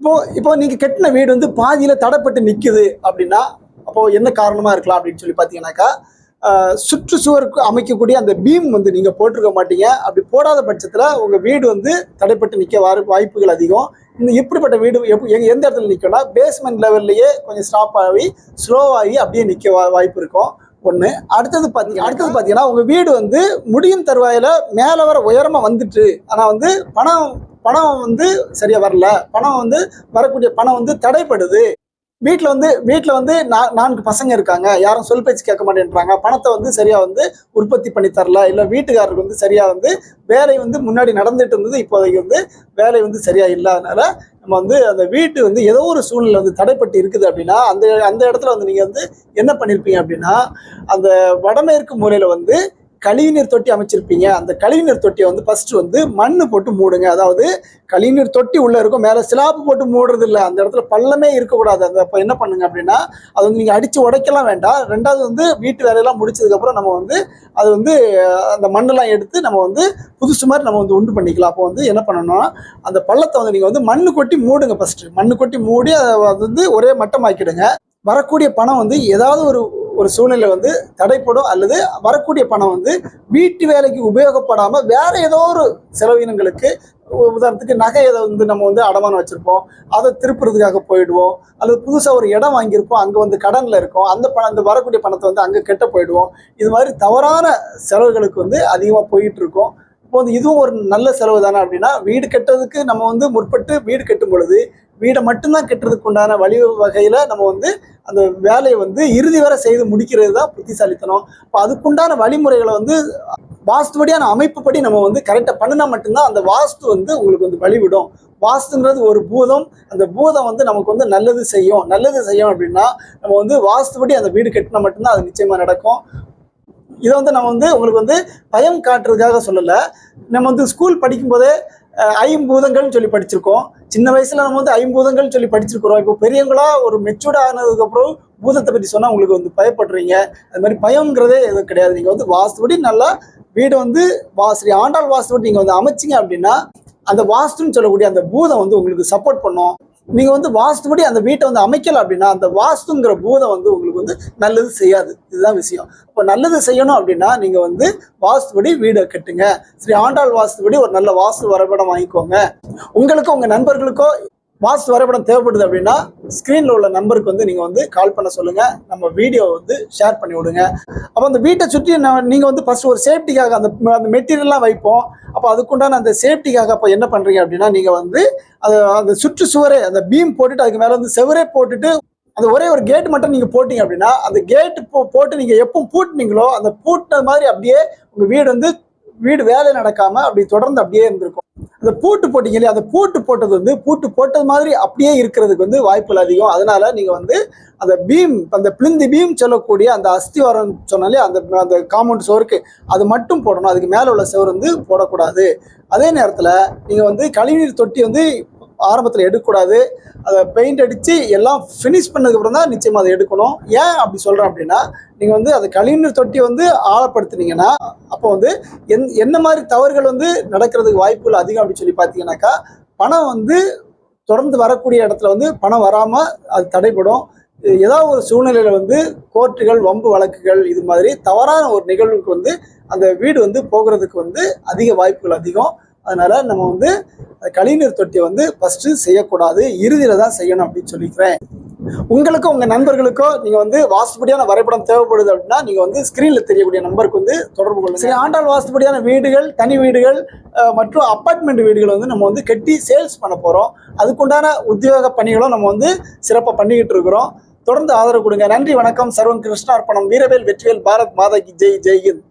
இப்போ இப்போ நீங்க கட்டின வீடு வந்து பாதியில தடைப்பட்டு நிக்குது அப்படின்னா அப்போ என்ன காரணமா இருக்கலாம் அப்படின்னு சொல்லி பாத்தீங்கன்னாக்கா சுற்றுச்சுவருக்கு அமைக்கக்கூடிய அந்த பீம் வந்து நீங்க போட்டிருக்க மாட்டீங்க. அப்படி போடாத பட்சத்துல உங்க வீடு வந்து தடைப்பட்டு நிக்க வாய்ப்புகள் அதிகம். இந்த இப்படிப்பட்ட வீடு எப் எங்க எந்த இடத்துல நிற்கும்னா பேஸ்மெண்ட் லெவல்லையே கொஞ்சம் ஸ்டாப் ஆகி ஸ்லோவாகி அப்படியே நிற்க வா- வாய்ப்பு இருக்கும். ஒன்று அடுத்தது பார்த்தீங்க அடுத்தது பார்த்தீங்கன்னா உங்கள் வீடு வந்து முடியும் தருவாயில் மேலே வர உயரமாக வந்துட்டு ஆனால் வந்து பணம் பணம் வந்து சரியாக வரல. பணம் வந்து வரக்கூடிய பணம் வந்து தடைப்படுது. வீட்டில் வந்து வீட்டில் வந்து நா- நான்கு பசங்க இருக்காங்க. யாரும் சொல் பேச்சு கேட்க மாட்டேன்றாங்க. பணத்தை வந்து சரியாக வந்து உற்பத்தி பண்ணி தரல. இல்லை வீட்டுக்காரருக்கு வந்து சரியாக வந்து வேலை வந்து முன்னாடி நடந்துட்டு இருந்தது. இப்போதைக்கு வந்து வேலை வந்து சரியாக இல்லாதனால நம்ம வந்து அந்த வீட்டு வந்து ஏதோ ஒரு சூழ்நிலை வந்து தடைப்பட்டு இருக்குது அப்படின்னா அந்த அந்த இடத்துல வந்து நீங்கள் வந்து என்ன பண்ணியிருப்பீங்க அப்படின்னா அந்த வடமேற்கு மூலையில் வந்து கழிவுநீர் தொட்டி அமைச்சிருப்பீங்க. அந்த கழிவுநீர் தொட்டியை வந்து ஃபஸ்ட்டு வந்து மண் போட்டு மூடுங்க. அதாவது கழிவுநீர் தொட்டி உள்ளே இருக்கும். மேலே சிலாப்பு போட்டு மூடுறது இல்லை அந்த இடத்துல பள்ளமே இருக்கக்கூடாது. அந்த அப்போ என்ன பண்ணுங்க அப்படின்னா அது வந்து நீங்கள் அடித்து உடைக்கலாம் வேண்டாம். ரெண்டாவது வந்து வீட்டு வேலையெல்லாம் முடிச்சதுக்கப்புறம் நம்ம வந்து அது வந்து அந்த மண்ணெல்லாம் எடுத்து நம்ம வந்து புதுசு மாதிரி நம்ம வந்து உண்டு பண்ணிக்கலாம். அப்போ வந்து என்ன பண்ணணும்னா அந்த பள்ளத்தை வந்து நீங்கள் வந்து மண்ணு கொட்டி மூடுங்க ஃபஸ்ட்டு மண் கொட்டி மூடி அதை வந்து ஒரே மட்டமாக்கிடுங்க. வரக்கூடிய பணம் வந்து ஏதாவது ஒரு ஒரு சூழ்நிலை வந்து தடைப்படும் அல்லது வரக்கூடிய பணம் வந்து வீட்டு வேலைக்கு உபயோகப்படாமல் வேற ஏதோ ஒரு செலவினங்களுக்கு உதாரணத்துக்கு நகை எதை வந்து நம்ம வந்து அடமானம் வச்சுருப்போம். அதை திருப்புறதுக்காக போயிடுவோம். அல்லது புதுசாக ஒரு இடம் வாங்கியிருப்போம் அங்கே வந்து கடனில் இருக்கும். அந்த பணம் அந்த வரக்கூடிய பணத்தை வந்து அங்கே கெட்ட போயிடுவோம். இது மாதிரி தவறான செலவுகளுக்கு வந்து அதிகமாக போயிட்டு இருக்கோம் இப்போ வந்து இதுவும் ஒரு நல்ல செலவு தானே அப்படின்னா வீடு கட்டுறதுக்கு நம்ம வந்து முற்பட்டு வீடு கட்டும் பொழுது வீடை மட்டும்தான் கட்டுறதுக்கு உண்டான வழி வகையில் நம்ம வந்து அந்த வேலையை வந்து இறுதி வரை செய்து முடிக்கிறது தான் புத்திசாலித்தனம். இப்போ அதுக்குண்டான வழிமுறைகளை வந்து வாஸ்துபடியான அமைப்புப்படி நம்ம வந்து கரெக்டாக பண்ணினா மட்டும்தான் அந்த வாஸ்து வந்து உங்களுக்கு வந்து வழிவிடும். வாஸ்துன்றது ஒரு பூதம். அந்த பூதம் வந்து நமக்கு வந்து நல்லது செய்யும். நல்லது செய்யும் அப்படின்னா நம்ம வந்து வாஸ்துபடி அந்த வீடு கட்டினா மட்டும்தான் அது நிச்சயமாக நடக்கும். இதை வந்து நம்ம வந்து உங்களுக்கு வந்து பயம் காட்டுறதுக்காக சொல்லலை. நம்ம வந்து ஸ்கூல் படிக்கும்போதே ஐம்பூதங்கள்னு சொல்லி படிச்சிருக்கோம். சின்ன வயசுல நம்ம வந்து ஐம்பூதங்கள்னு சொல்லி படிச்சிருக்கிறோம். இப்போ பெரியவங்களா ஒரு மெச்சூர்ட் ஆனதுக்கப்புறம் பூதத்தை பற்றி சொன்னால் உங்களுக்கு வந்து பயப்படுறீங்க. அது மாதிரி பயம்ங்கிறதே எதுவும் கிடையாது. நீங்கள் வந்து வாஸ்துபடி நல்லா வீடு வந்து வாஸ்ரீ ஆண்டாள் வாஸ்துபடி நீங்கள் வந்து அமைச்சிங்க அப்படின்னா அந்த வாஸ்துன்னு சொல்லக்கூடிய அந்த பூதம் வந்து உங்களுக்கு சப்போர்ட் பண்ணும். நீங்க வந்து வாஸ்துபடி அந்த வீட்டை வந்து அமைக்கல அப்படின்னா அந்த வாஸ்துங்கிற பூதம் வந்து உங்களுக்கு வந்து நல்லது செய்யாது. இதுதான் விஷயம். இப்போ நல்லது செய்யணும் அப்படின்னா நீங்க வந்து வாஸ்துபடி வீடை கட்டுங்க. ஸ்ரீ ஆண்டாள் வாஸ்துபடி ஒரு நல்ல வாஸ்து வரைபடம் வாங்கிக்கோங்க. உங்களுக்கு உங்க நண்பர்களுக்கோ வாஸ்து வரைபடம் தேவைப்படுது அப்படின்னா ஸ்க்ரீனில் உள்ள நம்பருக்கு வந்து நீங்கள் வந்து கால் பண்ண சொல்லுங்கள் நம்ம வீடியோ வந்து ஷேர் பண்ணி விடுங்க. அப்போ அந்த வீட்டை சுற்றி நான் நீங்கள் வந்து ஃபஸ்ட் ஒரு சேஃப்டிக்காக அந்த அந்த மெட்டீரியல்லாம் வைப்போம். அப்போ அதுக்குண்டான அந்த சேஃப்டிக்காக அப்போ என்ன பண்ணுறீங்க அப்படின்னா நீங்கள் வந்து அது அந்த சுற்று சுவரே அந்த பீம் போட்டுட்டு அதுக்கு மேலே வந்து செவரே போட்டுட்டு அந்த ஒரே ஒரு கேட் மட்டும் நீங்கள் போட்டீங்க அப்படின்னா அந்த கேட் போ போட்டு நீங்கள் எப்போ பூட்டினீங்களோ அந்த பூட்டின மாதிரி அப்படியே உங்கள் வீடு வந்து வீடு வேலை நடக்காமல் அப்படி தொடர்ந்து அப்படியே இருந்திருக்கும். அந்த பூட்டு போட்டீங்க இல்லையா அந்த பூட்டு போட்டது வந்து பூட்டு போட்டது மாதிரி அப்படியே இருக்கிறதுக்கு வந்து வாய்ப்புகள் அதிகம். அதனால நீங்கள் வந்து அந்த பீம் அந்த பிளிந்தி பீம் சொல்லக்கூடிய அந்த அஸ்திவாரம் சொன்னாலே அந்த அந்த காம்பவுண்ட் சுவருக்கு அது மட்டும் போடணும். அதுக்கு மேலே உள்ள சுவர் வந்து போடக்கூடாது. அதே நேரத்தில் நீங்கள் வந்து கழிவுநீர் தொட்டி வந்து ஆரம்பத்தில் எடுக்கக்கூடாது. அதை பெயிண்ட் அடித்து எல்லாம் ஃபினிஷ் பண்ணதுக்கப்புறம் தான் நிச்சயமாக அதை எடுக்கணும். ஏன் அப்படி சொல்கிறேன் அப்படின்னா நீங்கள் வந்து அந்த கழிவுநீர் தொட்டி வந்து ஆழப்படுத்துனீங்கன்னா அப்போ வந்து என் என்ன மாதிரி தவறுகள் வந்து நடக்கிறதுக்கு வாய்ப்புகள் அதிகம் அப்படின்னு சொல்லி பார்த்தீங்கன்னாக்கா பணம் வந்து தொடர்ந்து வரக்கூடிய இடத்துல வந்து பணம் வராமல் அது தடைபடும். ஏதாவது ஒரு சூழ்நிலையில் வந்து கோர்ட்டுகள் வம்பு வழக்குகள் இது மாதிரி தவறான ஒரு நிகழ்வுக்கு வந்து அந்த வீடு வந்து போகிறதுக்கு வந்து அதிக வாய்ப்புகள் அதிகம். அதனால நம்ம வந்து கழிநீர் கழிவுநீர் தொட்டியை வந்து ஃபர்ஸ்ட் செய்யக்கூடாது இறுதியில தான் செய்யணும் அப்படின்னு சொல்லிக்கிறேன். உங்களுக்கோ உங்க நண்பர்களுக்கோ நீங்க வந்து வாஸ்துபடியான வரைபடம் தேவைப்படுது அப்படின்னா நீங்க வந்து ஸ்கிரீன்ல தெரியக்கூடிய நம்பருக்கு வந்து தொடர்பு கொள்ளுங்க. சரி ஆண்டாள் வாஸ்துபடியான வீடுகள் தனி வீடுகள் மற்றும் அப்பார்ட்மெண்ட் வீடுகள் வந்து நம்ம வந்து கட்டி சேல்ஸ் பண்ண போறோம். அதுக்குண்டான உத்தியோக பணிகளும் நம்ம வந்து சிறப்பாக பண்ணிக்கிட்டு இருக்கிறோம். தொடர்ந்து ஆதரவு கொடுங்க. நன்றி வணக்கம். சர்வம் கிருஷ்ணார்ப்பணம். வீரவேல் வெற்றிவேல் பாரத் மாதா கி. ஜெய். ஜெய்ஹிந்த்